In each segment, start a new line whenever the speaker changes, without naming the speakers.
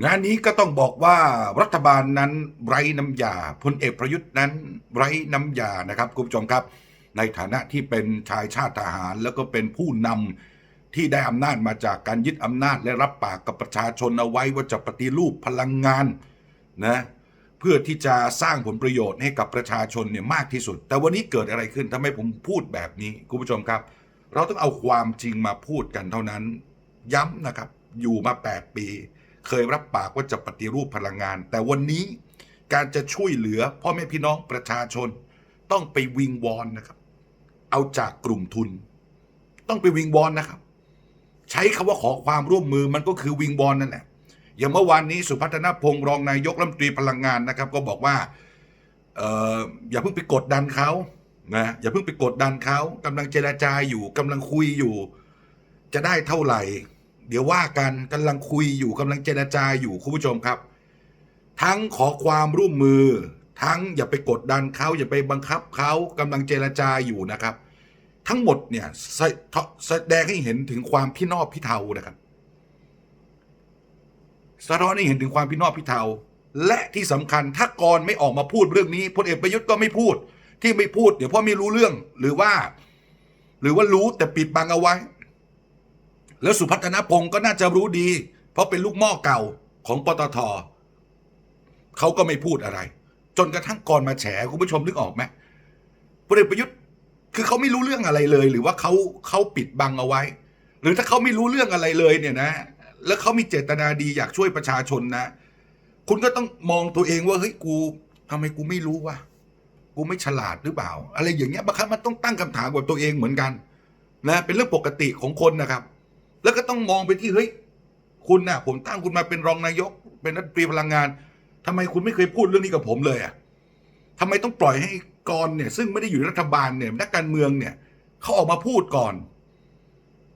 งานนี้ก็ต้องบอกว่ารัฐบาลนั้นไร้น้ำยาพลเอกประยุทธ์นั้นไร้น้ำยานะครับคุณผู้ชมครับ ในฐานะที่เป็นชายชาติทหาร แล้วก็เป็นผู้นำที่ได้อำนาจมาจากการยึดอำนาจและรับปากกับประชาชนเอาไว้ว่าจะปฏิรูปพลังงานนะเพื่อที่จะสร้างผลประโยชน์ให้กับประชาชนเนี่ยมากที่สุด แต่วันนี้เกิดอะไรขึ้นทำไมผมพูดแบบนี้คุณผู้ชมครับ เราต้องเอาความจริงมาพูดกันเท่านั้น ย้ำนะครับอยู่มา 8 ปี เคยรับปากว่าจะปฏิรูปพลังงาน แต่วันนี้การจะช่วยเหลือพ่อแม่พี่น้องประชาชน ต้องไปวิงวอนนะครับ เอาจากกลุ่มทุน ต้องไปวิงวอนนะครับ ใช้คำว่าขอความร่วมมือมันก็คือวิงวอนนั่นแหละอย่างเมื่อวานนี้สุพัฒนพงศ์รองนายกรัฐมนตรีพลังงานนะครับ ก็บอกว่าเอออย่าเพิ่งไปกดดันเขานะอย่าเพิ่งไปกดดันเขากำลังเจราจาอยู่กำลังคุยอยู่ จะได้เท่าไหร่ เดี๋ยวว่ากันกำลังคุยอยู่กำลังเจราจาอยู่คุณผู้ชมครับ ทั้งขอความร่วมมือ ทั้งอย่าไปกดดันเขาอย่าไปบังคับเขากำลังเจรจาอยู่นะครับ ทั้งหมดเนี่ยแสดงให้เห็นถึงความพี่นอบพี่เทานะครับสะท้อนให้เห็นถึงความพี่นอบพี่เทาและที่สำคัญถ้ากรไม่ออกมาพูดเรื่องนี้พลเอกประยุทธ์ก็ไม่พูด ที่ไม่พูด เดี๋ยวเพราะไม่รู้เรื่องหรือว่า หรือว่ารู้แต่ปิดบังเอาไว้ แล้วสุพัฒนพงศ์ก็น่าจะรู้ดี เพราะเป็นลูกหม้อเก่าของปตทเขาก็ไม่พูดอะไร จนกระทั่งก่อนมาแฉคุณผู้ชมนึกออกไหมพลเอกประยุทธ์คือเขาไม่รู้เรื่องอะไรเลย หรือว่าเขาเขาปิดบังเอาไว้ หรือถ้าเขาไม่รู้เรื่องอะไรเลยเนี่ยนะ แล้วเขามีเจตนาดีอยากช่วยประชาชนนะ คุณก็ต้องมองตัวเองว่าเฮ้ยกูทำไมกูไม่รู้วะกูไม่ฉลาดหรือเปล่า อะไรอย่างเงี้ยบางครั้งมันต้องตั้งคำถามกับตัวเองเหมือนกัน นะ เป็นเรื่องปกติของคนนะครับ แล้วก็ต้องมองไปที่เฮ้ยคุณนะ่ะ ผมตั้งคุณมาเป็นรองนายก เป็นรัฐมนตรีพลังงานทำไมคุณไม่เคยพูดเรื่องนี้กับผมเลยอะ่ะทำไมต้องปล่อยให้กรเนี่ย ซึ่งไม่ได้อยู่ในรัฐบาลเนี่ยนักการเมืองเนี่ยเขาออกมาพูดก่อน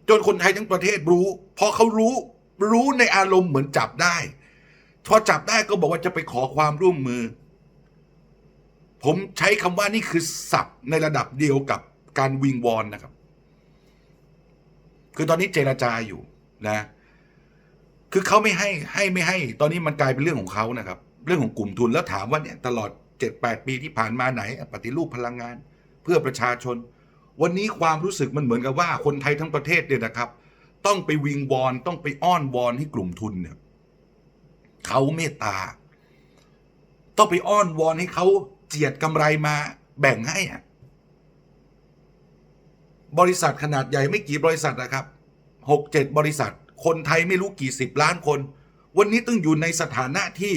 จนคนไทยทั้งประเทศรู้ พอเขารู้รู้ในอารมณ์เหมือนจับได้พอจับได้ก็บอกว่าจะไปขอความร่วมมือ ผมใช้คำว่านี่คือศัพท์ในระดับเดียวกับการวิงวอนนะครับ คือตอนนี้เจราจาอยู่นะ คือเขาไม่ให้ให้ไม่ให้ ตอนนี้มันกลายเป็นเรื่องของเขานะครับ เรื่องของกลุ่มทุนแล้วถามว่าเนี่ยตลอดเจ็ดแปดปีที่ผ่านมาไหน ปฏิรูปพลังงาน เพื่อประชาชน วันนี้ความรู้สึกมันเหมือนกับว่าคนไทยทั้งประเทศเนี่ยนะครับ ต้องไปวิงวอนต้องไปอ้อนวอนให้กลุ่มทุนเนี่ยเขาเมตตา ต้องไปอ้อนวอนให้เขาเจียดกำไรมาแบ่งให้อะ บริษัทขนาดใหญ่ไม่กี่บริษัทนะครับหกเจ็ดบริษัท คนไทยไม่รู้กี่สิบล้านคน วันนี้ต้องอยู่ในสถานะที่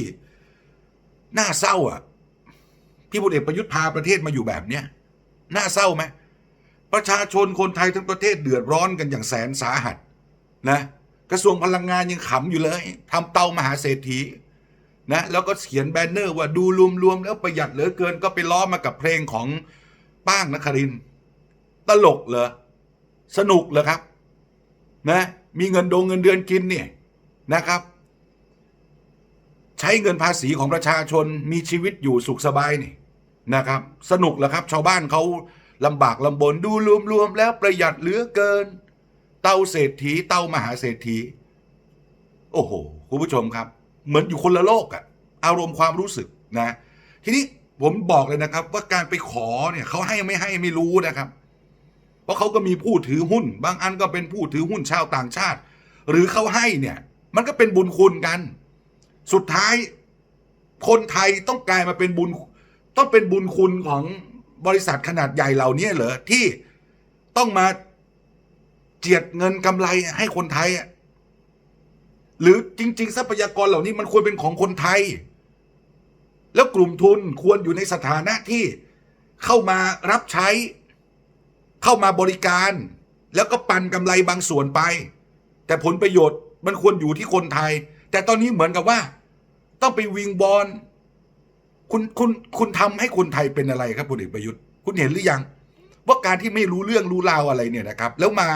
น่าเศร้าอะที่พลเอกประยุทธ์พาประเทศมาอยู่แบบเนี้ยน่าเศร้าไหมประชาชนคนไทยทั้งประเทศเดือดร้อนกันอย่างแสนสาหัสนะกระทรวงพลังงานยังขำอยู่เลยทำเตามหาเศรษฐีนะแล้วก็เขียนแบนเนอร์ว่าดูรวมๆแล้วประหยัดเหลือเกินก็ไปล้อมากับเพลงของป้างนครินทร์ ตลกเหรอ สนุกเหรอครับ นะ มีเงินดงเงินเดือนกินเนี่ยนะครับ ใช้เงินภาษีของประชาชนมีชีวิตอยู่สุขสบายนี่นะครับ สนุกเหรอครับ ชาวบ้านเขาลำบากลำบนดูรวมๆแล้วประหยัดเหลือเกิน เต้าเศรษฐี เต้ามหาเศรษฐี โอ้โหคุณผู้ชมครับ เหมือนอยู่คนละโลกอะอารมณ์ความรู้สึกนะ ทีนี้ผมบอกเลยนะครับว่าการไปขอเนี่ยเขาให้ไม่ให้ไม่รู้นะครับ ราะเขาก็มีผู้ถือหุ้น บางอันก็เป็นผู้ถือหุ้นชาวต่างชาติ หรือเขาให้เนี่ย มันก็เป็นบุญคุณกัน สุดท้ายคนไทยต้องกลายมาเป็นบุญ ต้องเป็นบุญคุณของบริษัทขนาดใหญ่เหล่านี้เหรอที่ต้องมาเจียดเงินกำไรให้คนไทย หรือจริง ๆ ทรัพยากรเหล่านี้มันควรเป็นของคนไทย แล้วกลุ่มทุนควรอยู่ในสถานะที่เข้ามารับใช้ เข้ามาบริการ แล้วก็ปันกำไรบางส่วนไป แต่ผลประโยชน์มันควรอยู่ที่คนไทย แต่ตอนนี้เหมือนกับว่า ต้องไปวิงบอลคุณคุณคุณทำให้คนไทยเป็นอะไรครับพลเอกประยุทธ์ คุณเห็นหรือยัง ว่าการที่ไม่รู้เรื่องรู้ราวอะไรเนี่ยนะครับ แล้วมา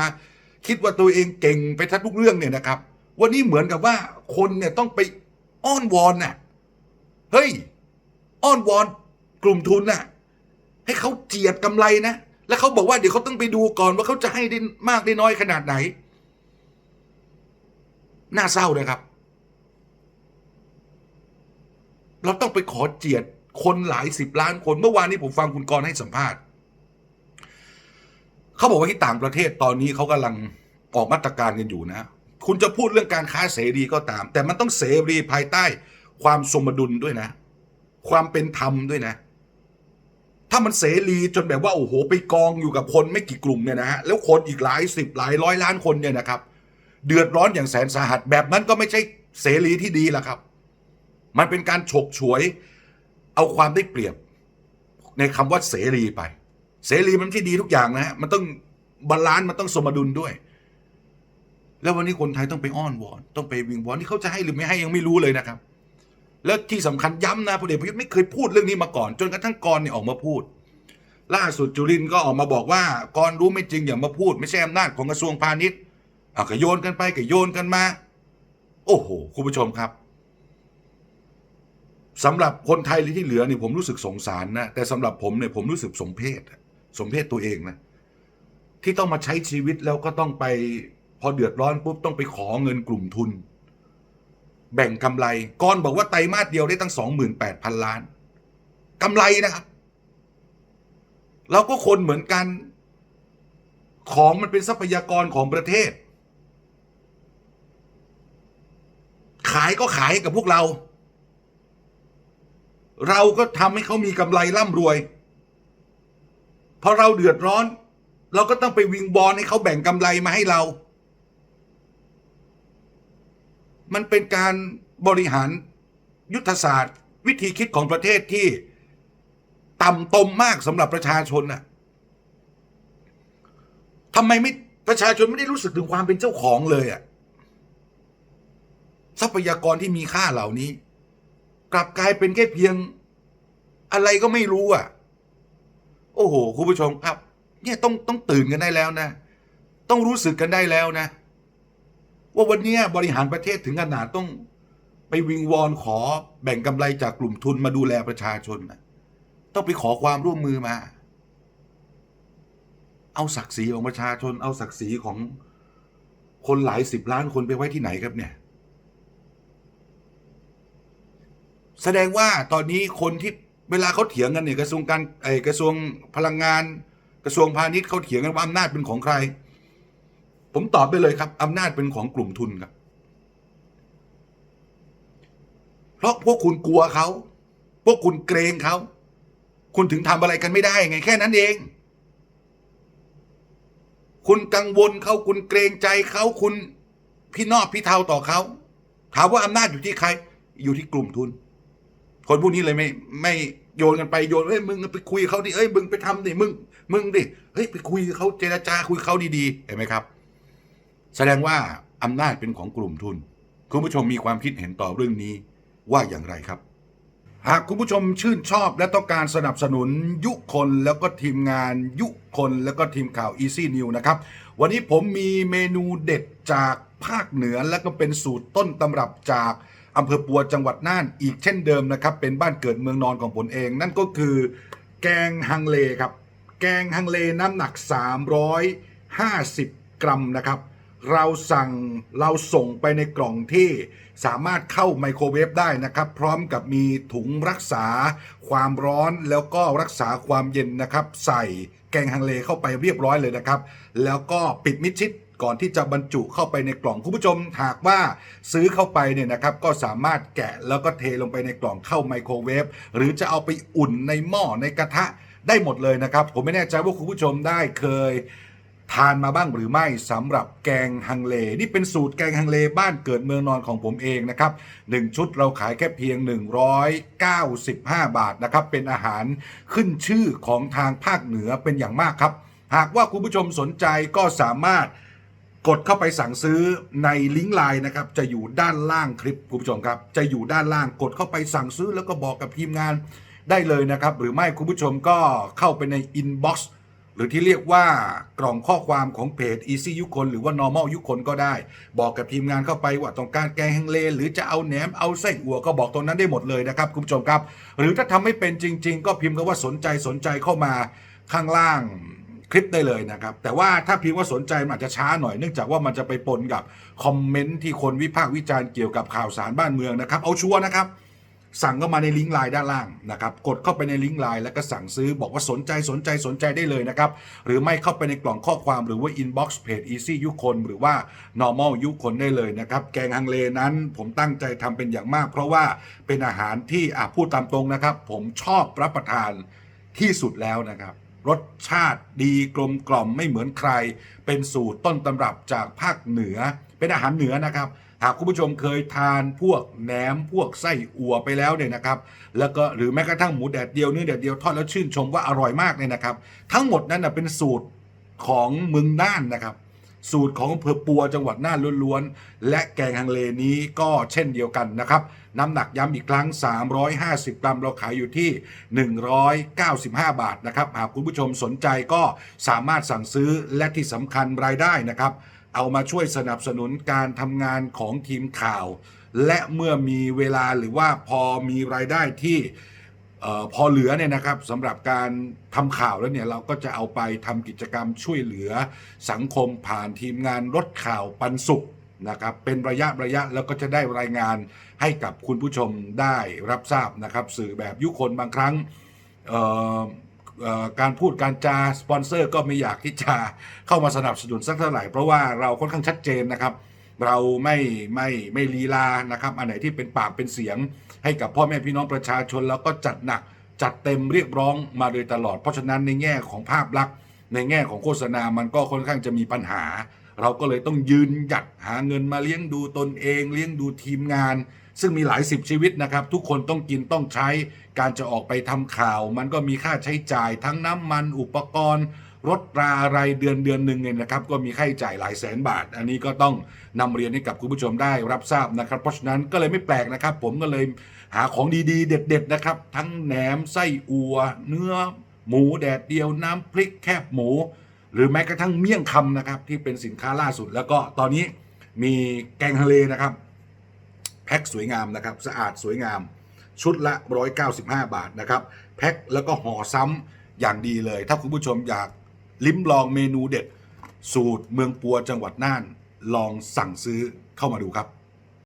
คิดว่าตัวเองเก่งไปทั้งทุกเรื่องเนี่ยนะครับ วันนี้เหมือนกับว่าคนเนี่ยต้องไปอ้อนวอนน่ะเฮ้ย อ้อนวอนกลุ่มทุนน่ะ ให้เขาเจียดกำไรนะ แล้วเขาบอกว่าเดี๋ยวเขาต้องไปดูก่อนว่าเขาจะให้ได้มากได้น้อยขนาดไหน น่าเศร้านะครับ เราต้องไปขอเจียดคนหลายสิบล้านคนเมื่อวานนี้ผมฟังคุณกรณ์ให้สัมภาษณ์เขาบอกว่าที่ต่างประเทศตอนนี้เขากำลังออกมาตรการกันอยู่นะ คุณจะพูดเรื่องการค้าเสรีก็ตาม แต่มันต้องเสรีภายใต้ความสมดุลด้วยนะ ความเป็นธรรมด้วยนะ ถ้ามันเสรีจนแบบว่าโอ้โหไปกองอยู่กับคนไม่กี่กลุ่มเนี่ยนะฮะแล้วคนอีกหลายสิบหลายร้อยล้านคนเนี่ยนะครับ เดือดร้อนอย่างแสนสาหัสแบบนั้นก็ไม่ใช่เสรีที่ดีละครับ มันเป็นการฉกฉวย เอาความได้เปรียบ ในคำว่าเสรีไป เสรีมันไม่ดีทุกอย่างนะฮะมันต้องบาลานซ์มันต้องสมดุลด้วย แล้ววันนี้คนไทยต้องไปอ้อนวอน ต้องไปวิงวอนที่เขาจะให้หรือไม่ให้ยังไม่รู้เลยนะครับ แล้วที่สำคัญย้ำนะพลเอกประยุทธ์ไม่เคยพูดเรื่องนี้มาก่อน จนกระทั่งกรเนี่ยออกมาพูด ล่าสุดจุรินก็ออกมาบอกว่ากรรู้ไม่จริงอย่ามาพูด ไม่ใช่อำนาจของกระทรวงพาณิชย์อะก็โยนกันไปก็โยนกันมา โอ้โหคุณผู้ชมครับสำหรับคนไทยที่เหลือนี่ผมรู้สึกสงสารนะแต่สำหรับผมเนี่ยผมรู้สึกสมเพศสมเพศตัวเองนะที่ต้องมาใช้ชีวิตแล้วก็ต้องไป พอเดือดร้อนปุ๊บต้องไปขอเงินกลุ่มทุน แบ่งกำไรก้อนบอกว่าไตรมาสเดียวได้ตั้งสองหมื่นแปดพันล้านกำไรนะครับเราก็คนเหมือนกัน ของมันเป็นทรัพยากรของประเทศ ขายก็ขายกับพวกเรา เราก็ทำให้เขามีกำไรร่ำรวย พอเราเดือดร้อน เราก็ต้องไปวิงบอลให้เขาแบ่งกำไรมาให้เรา มันเป็นการบริหารยุทธศาสตร์ วิธีคิดของประเทศที่ต่ำตมมากสำหรับประชาชนน่ะทำไมไม่ประชาชนไม่ได้รู้สึกถึงความเป็นเจ้าของเลยอะทรัพยากรที่มีค่าเหล่านี้ กลับกลายเป็นแค่เพียงอะไรก็ไม่รู้อะ โอ้โห คุณผู้ชมครับ เนี่ยต้องต้องตื่นกันได้แล้วนะ ต้องรู้สึกกันได้แล้วนะ ว่าวันนี้บริหารประเทศถึงขนาดต้องไปวิงวอนขอแบ่งกำไรจากกลุ่มทุนมาดูแลประชาชนนะต้องไปขอความร่วมมือมา เอาศักดิ์ศรีของประชาชน เอาศักดิ์ศรีของคนหลายสิบล้านคนไปไว้ที่ไหนครับเนี่ย แสดงว่าตอนนี้คนที่เวลาเขาเถียงกันเนี่ยกระทรวงการไอกระทรวงพลังงาน กระทรวงพาณิชย์เขาเถียงกันว่าอำนาจเป็นของใคร ผมตอบไปเลยครับอำนาจเป็นของกลุ่มทุนครับ เพราะพวกคุณกลัวเขา พวกคุณเกรงเขา คุณถึงทำอะไรกันไม่ได้ไง แค่นั้นเอง คุณกังวลเขาคุณเกรงใจเขาคุณพี่นอบพี่เทาต่อเขาถามว่าอำนาจอยู่ที่ใคร อยู่ที่กลุ่มทุน คนพวกนี้เลยไม่ ไม่โยนกันไปโยนเฮ้ยมึงไปคุยเขาดิเอ้ยมึงไปทำดิมึง มึงดิเฮ้ยไปคุยเขาเจรจาคุยเขาดีๆเห็นไหมครับ แสดงว่าอำนาจเป็นของกลุ่มทุน คุณผู้ชมมีความคิดเห็นต่อเรื่องนี้ว่าอย่างไรครับ หากคุณผู้ชมชื่นชอบและต้องการสนับสนุนยุคนแล้วก็ทีมงานยุคนแล้วก็ทีมข่าว Easy New นะครับ วันนี้ผมมีเมนูเด็ดจากภาคเหนือและก็เป็นสูตรต้นตำรับจากอำเภอปัวจังหวัดน่านอีกเช่นเดิมนะครับ เป็นบ้านเกิดเมืองนอนของผมเอง นั่นก็คือแกงฮังเลครับ แกงฮังเลน้ำหนัก 350 กรัมนะครับ เราสั่งเราส่งไปในกล่องที่สามารถเข้าไมโครเวฟได้นะครับ พร้อมกับมีถุงรักษาความร้อนแล้วก็รักษาความเย็นนะครับ ใส่แกงฮังเลเข้าไปเรียบร้อยเลยนะครับ แล้วก็ปิดมิดชิดก่อนที่จะบรรจุเข้าไปในกล่องคุณผู้ชมหากว่าซื้อเข้าไปเนี่ยนะครับก็สามารถแกะแล้วก็เทลงไปในกล่องเข้าไมโครเวฟหรือจะเอาไปอุ่นในหม้อในกระทะได้หมดเลยนะครับ ผมไม่แน่ใจว่าคุณผู้ชมได้เคย ทานมาบ้างหรือไม่สำหรับแกงฮังเล นี่เป็นสูตรแกงฮังเลบ้านเกิดเมืองนอนของผมเองนะครับหนึ่งชุดเราขายแค่เพียง 195 บาทนะครับ เป็นอาหารขึ้นชื่อของทางภาคเหนือเป็นอย่างมากครับ หากว่าคุณผู้ชมสนใจก็สามารถกดเข้าไปสั่งซื้อในลิงก์ไลน์นะครับ จะอยู่ด้านล่างคลิปคุณผู้ชมครับ จะอยู่ด้านล่างกดเข้าไปสั่งซื้อแล้วก็บอกกับทีมงานได้เลยนะครับ หรือไม่คุณผู้ชมก็เข้าไปในอินบ็อกซ์ หรือที่เรียกว่ากล่องข้อความของเพจ Easy ยุคนหรือว่า Normal ยุคนก็ได้ บอกกับทีมงานเข้าไปว่าต้องการแกงฮังเล หรือจะเอาแหนมเอาไส้อั่วก็บอกตรงนั้นได้หมดเลยนะครับคุณผู้ชมครับ หรือถ้าทำไม่เป็นจริง ๆ ก็พิมพ์คำว่าสนใจสนใจเข้ามาข้างล่างคลิปได้เลยนะครับ แต่ว่าถ้าพิมพ์ว่าสนใจมันอาจจะช้าหน่อยเนื่องจากว่ามันจะไปปนกับคอมเมนต์ที่คนวิพากษ์วิจารณ์เกี่ยวกับข่าวสารบ้านเมืองนะครับ เอาชัวร์นะครับ สั่งเข้ามาในลิงก์ไลน์ด้านล่างนะครับกดเข้าไปในลิงก์ไลน์แล้วก็สั่งซื้อบอกว่าสนใจสนใจสนใจได้เลยนะครับ หรือไม่เข้าไปในกล่องข้อความหรือว่า inbox เพจ easy ยุคนหรือว่า normal ยุคนได้เลยนะครับ แกงฮังเลนั้นผมตั้งใจทำเป็นอย่างมาก เพราะว่าเป็นอาหารที่อะพูดตามตรงนะครับ ผมชอบรับประทานที่สุดแล้วนะครับรสชาติดีกลมกล่อมไม่เหมือนใคร เป็นสูตรต้นตำรับจากภาคเหนือ เป็นอาหารเหนือนะครับ หากคุณผู้ชมเคยทานพวกแหนมพวกไส้อั่วไปแล้วเนี่ยนะครับ แล้วก็หรือแม้กระทั่งหมูแดดเดียวเนื้อแดดเดียวทอดแล้วชื่นชมว่าอร่อยมากเลยนะครับ ทั้งหมดนั้นนะเป็นสูตรของเมืองน่านนะครับสูตรของอำเภอปัวจังหวัดน่านล้วนๆ และแกงฮังเลนี้ก็เช่นเดียวกันนะครับ น้ำหนักย้ำอีกครั้ง 350 กรัมเราขายอยู่ที่ 195 บาทนะครับ หากคุณผู้ชมสนใจก็สามารถสั่งซื้อและที่สำคัญรายได้นะครับ เอามาช่วยสนับสนุนการทำงานของทีมข่าว และเมื่อมีเวลาหรือว่าพอมีรายได้ที่พอเหลือเนี่ยนะครับสำหรับการทำข่าวแล้วเนี่ยเราก็จะเอาไปทำกิจกรรมช่วยเหลือสังคมผ่านทีมงานรถข่าวปันสุขนะครับเป็นระยะระยะแล้วก็จะได้รายงานให้กับคุณผู้ชมได้รับทราบนะครับ สื่อแบบยุคนบางครั้ง การพูดการจาสปอนเซอร์ก็ไม่อยากที่จะเข้ามาสนับสนุนสักเท่าไหร่เพราะว่าเราค่อนข้างชัดเจนนะครับ เราไม่ไม่ไม่ลีลานะครับอันไหนที่เป็นปากเป็นเสียง ให้กับพ่อแม่พี่น้องประชาชนแล้วก็จัดหนักจัดเต็มเรียกร้องมาโดยตลอด เพราะฉะนั้นในแง่ของภาพลักษณ์ ในแง่ของโฆษณามันก็ค่อนข้างจะมีปัญหา เราก็เลยต้องยืนหยัดหาเงินมาเลี้ยงดูตนเอง เลี้ยงดูทีมงาน ซึ่งมีหลายสิบชีวิตนะครับ ทุกคนต้องกินต้องใช้ การจะออกไปทำข่าว มันก็มีค่าใช้จ่ายทั้งน้ำมันอุปกรณ์รถราอะไรเดือนเดือนหนึ่งเนี่ยนะครับ ก็มีค่าใช้จ่ายหลายแสนบาท อันนี้ก็ต้องนำเรียนให้กับคุณผู้ชมได้รับทราบนะครับ เพราะฉะนั้นก็เลยไม่แปลกนะครับ ผมก็เลยหาของดีๆ เด็ด ๆ นะครับ ทั้งแหนมไส้อัว เนื้อ หมูแดดเดียวน้ำพริกแคบหมู หรือแม้กระทั่งเมี่ยงคำนะครับ ที่เป็นสินค้าล่าสุด แล้วก็ตอนนี้มีแกงทะเลนะครับ แพ็คสวยงามนะครับสะอาดสวยงาม ชุดละ 195 บาทนะครับแพ็คแล้วก็ห่อซ้ำอย่างดีเลย ถ้าคุณผู้ชมอยากลิ้มลองเมนูเด็ด สูตรเมืองปัวจังหวัดน่าน ลองสั่งซื้อเข้ามาดูครับ